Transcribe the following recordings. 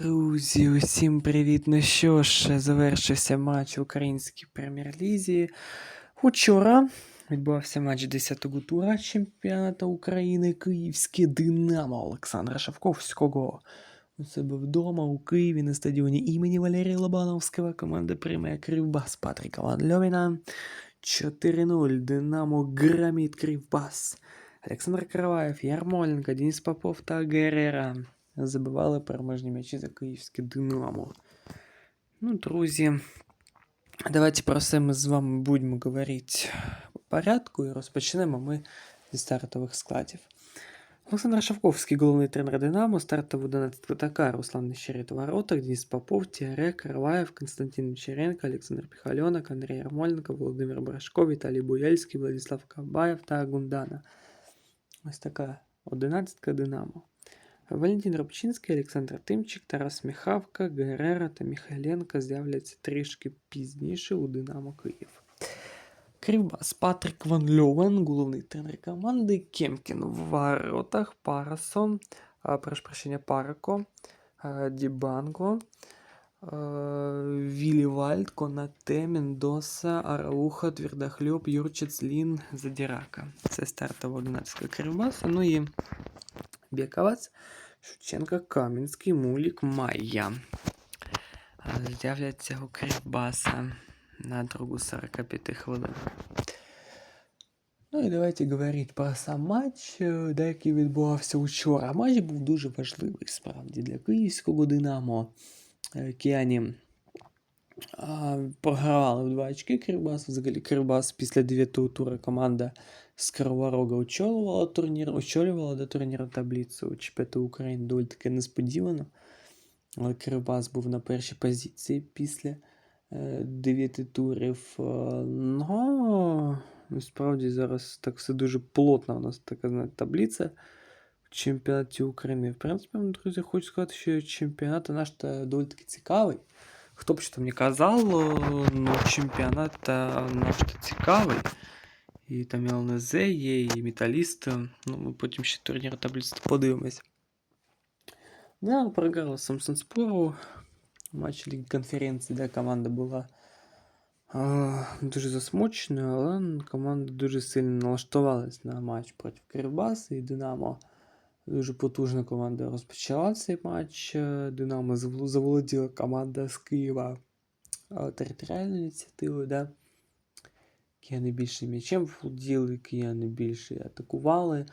Друзі, усім привіт! Ну що ж, завершився матч в українській прем'єр-лізі. Учора відбувався матч 10-го тура чемпіонату України Київське Динамо Олександра Шавковського. У себе вдома у Києві на стадіоні імені Валерія Лобановського команда приймає Кривбас Патріка Ван Льовіна. 4-0 Динамо громить Кривбас. Олександр Караваєв, Ярмоленко, Денис Попов та Герера забивали переможні м'ячі за київське Динамо. Ну, друзі, давайте про все ми з вами будемо говорити по порядку і розпочнемо ми зі стартових складів. Олександр Шавковський, головний тренер Динамо, стартовий 11 атака, Руслан Нещерет в воротах, Денис Попов, Тіаре, Караваєв, Константин Мичеренко, Олександр Піхальонок, Андрій Ярмоленко, Володимир Брашко, Віталій Буяльський, Владислав Кабаєв та Гундана. Ось така одинадцятка Динамо. Валентин Рубчинський, Олександр Тимчик, Тарас Міхавка, Герера та Міхайленко з'являться трішки пізніше у Динамо Київ. Кривбас Патрик Ван Льовен, головний тренер команди, Кемкін в воротах, Парасон, прошу прощення, Парко, а, Дібанго, Вілі Вальд, Конате, Мендоса, Арауха, Твердохльоб, Юрчиц, Лін, Задірака. Це стартова 11 Кривбаса. Ну і Бєковац, Шевченко, Кам'янський, Мулік, Майя. З'являться у Кривбаса на другу 45 хвилин. Ну і давайте говорити про сам матч, де який відбувався учора. Матч був дуже важливий справді для київського Динамо. Е, Кияні а, програвали в два очки Кривбас. Взагалі Кривбас після 9-го тура команда з Кривого очолювала турнір, очолювала до турніру таблицю чемпіонату України доволі таки несподівано. Але Кривбас був на першій позиції після е, 9 турів. Е, Ну, насправді зараз так все дуже плотно у нас така знаєте, таблиця в чемпіонаті України. В принципі, друзі, хочу сказати, що чемпіонат наш доволі таки цікавий. Хто б що там не казав, е, ну чемпіонат та наш та цікавий. І там і ЛНЗ є, і Металіст. Ну, ми потім ще турнір таблиці подивимось. Да, програла Самсон Спору. Матч Ліги конференції, де команда була а, дуже засмученою, але команда дуже сильно налаштувалась на матч проти Кривбаса і Динамо. Дуже потужна команда розпочала цей матч. Е, Динамо заволоділа команда з Києва е, територіальною ініціативою, да? Кияни більше м'ячем володіли, кияни більше атакували.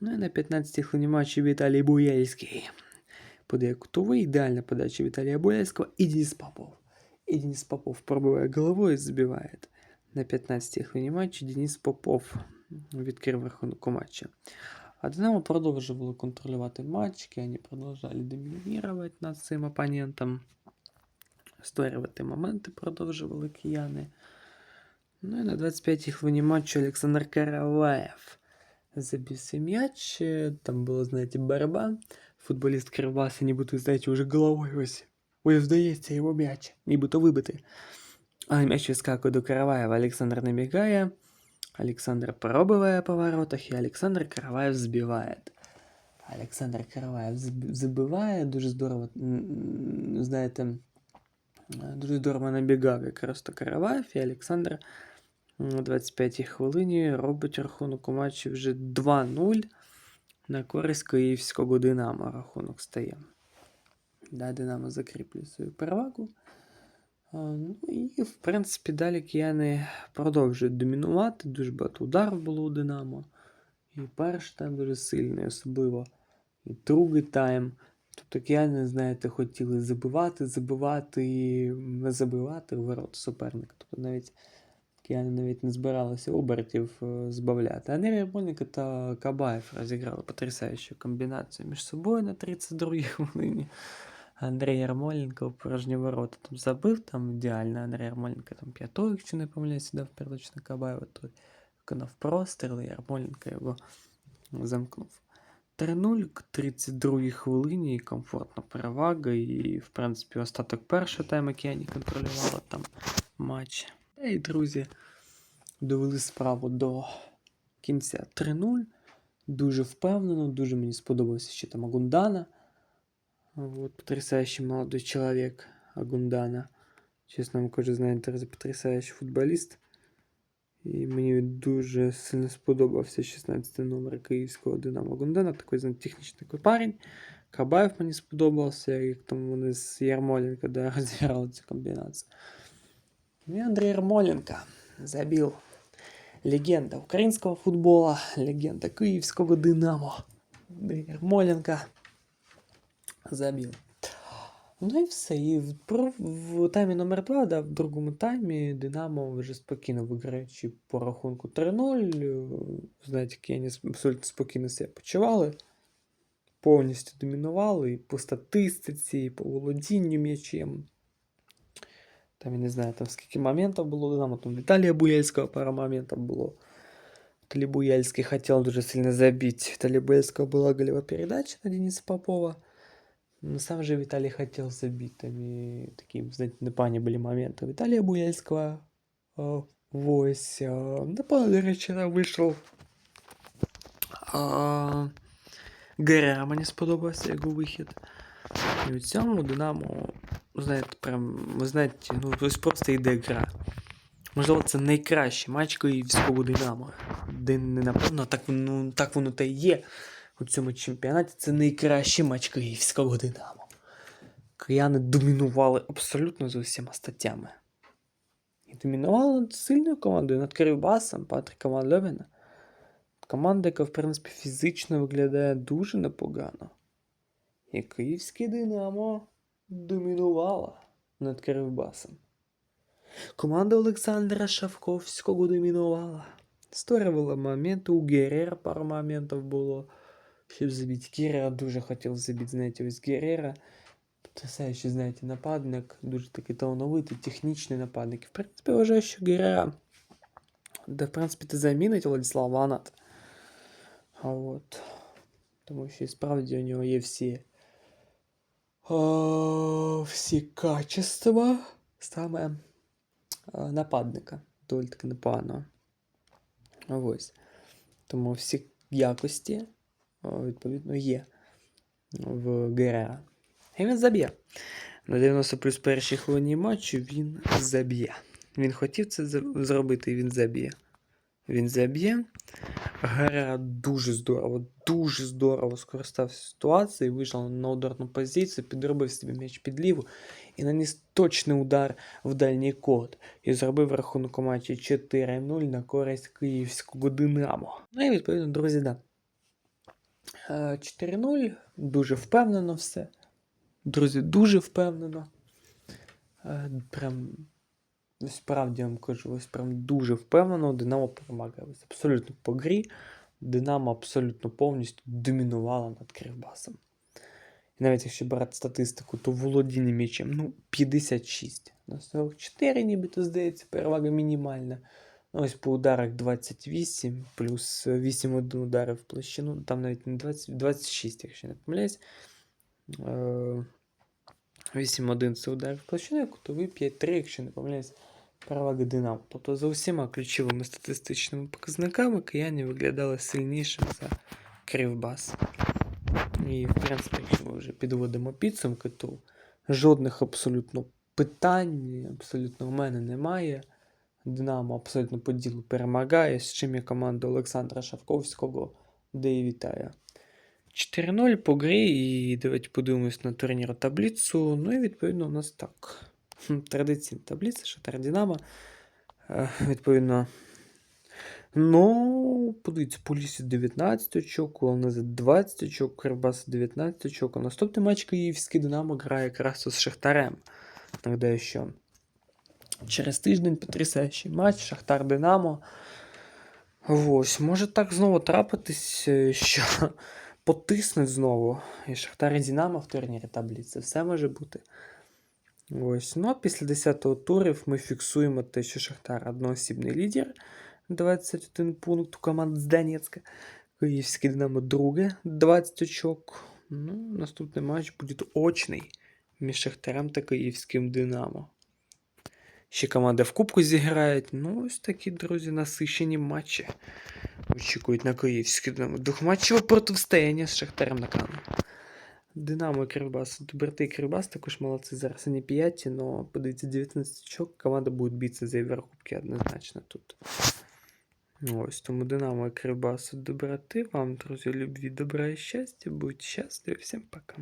Ну і на 15-й хвилині матчу Віталій Буяльський. Подає кутовий, ідеальна подача Віталія Буяльського і Денис Попов. І Денис Попов пробиває головою і забиває. На 15-й хвилині матчу Денис Попов відкрив рахунок у матчі. А Динамо продовжувало контролювати матч, кияни продовжували домінувати над цим опонентом. Створювати моменти продовжували кияни. Ну і на 25-й хвилині матчу Олександр Караваєв забив свій м'яч. Там була, знаєте, боротьба. Футболіст Кривбаса, нібито, знаєте, уже головою ось. Ой, здається, його м'яч, нібито вибитий. Але м'яч вискакує до Караваєва. Олександр набігає. Олександр пробиває по воротах, і Олександр Караваєв збиває. Олександр Караваєв забиває, дуже здорово, знаєте, дуже здорово набігав якраз то Караваєв, і Олександр на 25-й хвилині робить рахунок у матчі вже 2-0 на користь київського Динамо рахунок стає. Да, Динамо закріплює свою перевагу. А, Ну і, в принципі, далі кияни продовжують домінувати. Дуже багато ударів було у Динамо. І перший тайм дуже сильний, особливо. І другий тайм. Тобто кияни, знаєте, хотіли забивати, забивати і не забивати в ворот суперника. Тобто навіть кияни навіть не збиралися обертів е, збавляти. Андрій Ярмоленко та Кабаєв розіграли потрясаючу комбінацію між собою на 32-й хвилині. Андрій Ярмоленко в порожні ворота там забив, там ідеально Андрій Ярмоленко там п'ятою, якщо не дав передач на Кабаєва, то виконав простріл, і Ярмоленко його замкнув. 3-0 к 32-й хвилині, і комфортна перевага, і, в принципі, остаток першого тайму Кіані контролювала там матч. Та й друзі довели справу до кінця 3-0. Дуже впевнено, дуже мені сподобався ще там Агундана. Вот, потрясающий молодой человек Агундана. Чесно вам кажу, знаєте, це потрясаючий футболіст. І мені дуже сильно сподобався 16 номер київського Динамо Гундана. Такий, знаєте, технічний такий парень. Кабаєв мені сподобався, як там вони з Ярмоленко да, розіграли цю комбінацію. Ну І Андрій Ярмоленко забив. Легенда українського футбола, легенда київського Динамо. Андрій Ярмоленко забив. Ну і все. І в, про- в таймі номер 2, да, в другому таймі Динамо вже спокійно виграючи по рахунку 3-0. е, Знаєте, кияні с- абсолютно спокійно себе почували. Повністю домінували і по статистиці, і по володінню м'ячем. Там, я не знаю, там скільки моментів було у Динамо, там Віталія Буяльського пара моментів було. Віталій Буяльський хотів дуже сильно забити. Віталія Буяльського була голева передача на Дениса Попова. Ну, сам же Виталий хотел забить. Там и такие, знаете, непогані були моменти. Віталія Буяльського. О, ось. а, На поле, до речі, вийшов. А, Герера мені сподобався його вихід. У цьому Динамо, знаєте, прям, ви знаєте, ну, ось просто йде гра. Можливо, це найкращий матч київського Динамо. Де напевно, так, воно- так воно та й є у цьому чемпіонаті. Це найкращий матч київського Динамо. Кияни домінували абсолютно за усіма статтями. І домінували над сильною командою, над Кривбасом, Патріка Ван. Команда, яка, в принципі, фізично виглядає дуже непогано. І київське Динамо домінувала над Кривбасом. Команда Олександра Шавковського домінувала. Створювала моменти, у Герера пару моментів було, щоб забити. Герера дуже хотів забити, знаєте, ось Герера. Потрясаючий, знаєте, нападник, дуже такий талановитий, технічний нападник. І, в принципі, вважаю, що Герера, да, в принципі, ти замінить Владислав Ванат. А от. Тому що і справді у нього є всі. О, всі качества саме е, нападника. Доволі таки непогано. Ось. Тому всі якості, о, Відповідно, є в Герера. І він заб'є. На 90 плюс першій хвилині матчу він заб'є. Він хотів це зробити, і він заб'є. Він заб'є. Герера дуже здорово, дуже здорово скористався ситуацією, вийшов на ударну позицію, підробив собі м'яч під ліву і наніс точний удар в дальній кут. І зробив рахунок у матчі 4-0 на користь київського Динамо. Ну і відповідно, друзі, да. Е, 4-0, дуже впевнено все. Друзі, дуже впевнено. Е, Прям справді я вам кажу, ось прям дуже впевнено. Динамо перемагає. Абсолютно по грі. Динамо абсолютно повністю домінувала над Кривбасом. І навіть якщо брати статистику, то володіння м'ячем ну, 56 на 44, нібито здається, перевага мінімальна. Ну, ось по ударах 28, плюс 8-1 удари в площину. Там навіть не 20, 26, якщо не помиляюсь. Е, 8-1 це удар в площину, кутовий 5-3, якщо не помиляюсь, перевага Динамо. Тобто за усіма ключовими статистичними показниками кияні виглядали сильнішим за Кривбас. І, в принципі, якщо ми вже підводимо підсумки, то жодних абсолютно питань, абсолютно в мене немає. Динамо абсолютно по ділу перемагає, з чим я команда Олександра Шавковського, де і вітаю. 4-0 по грі, і давайте подивимось на турніру таблицю. Ну і відповідно у нас так. Традиційна таблиця, Шатар Динамо. Е, Відповідно. Ну, подивіться, Полісі 19 очок, Ланези 20 очок, Кривбас 19 очок. А наступний матч Київський Динамо грає якраз з Шахтарем. Нагадаю, що через тиждень потрясаючий матч Шахтар Динамо. Ось, може так знову трапитись, е, що потиснуть знову і Шахтар і Динамо в турнірі таблиці. Все може бути. Ось. Ну а після 10-го турів ми фіксуємо те, що Шахтар одноосібний лідер. 21 пункт у команд з Донецька. Київський Динамо друге, 20 очок. Ну, наступний матч буде очний між Шахтарем та Київським Динамо. Ще команди в Кубку зіграють. Ну, ось такі, друзі, насичені матчі. Очікують на Київський Динамо. Двохматчеве протистояння з Шахтарем на кону. Динамо Кривбас. Доброти і Кривбас також молодці. Зараз вони п'яті, але подивіться, 19 очок. Команда буде битися за Єврокубки однозначно тут. Ось тому Динамо і Кривбас від доброти. Вам, друзі, любві, добра і щастя. Будьте щасливі. Всім пока.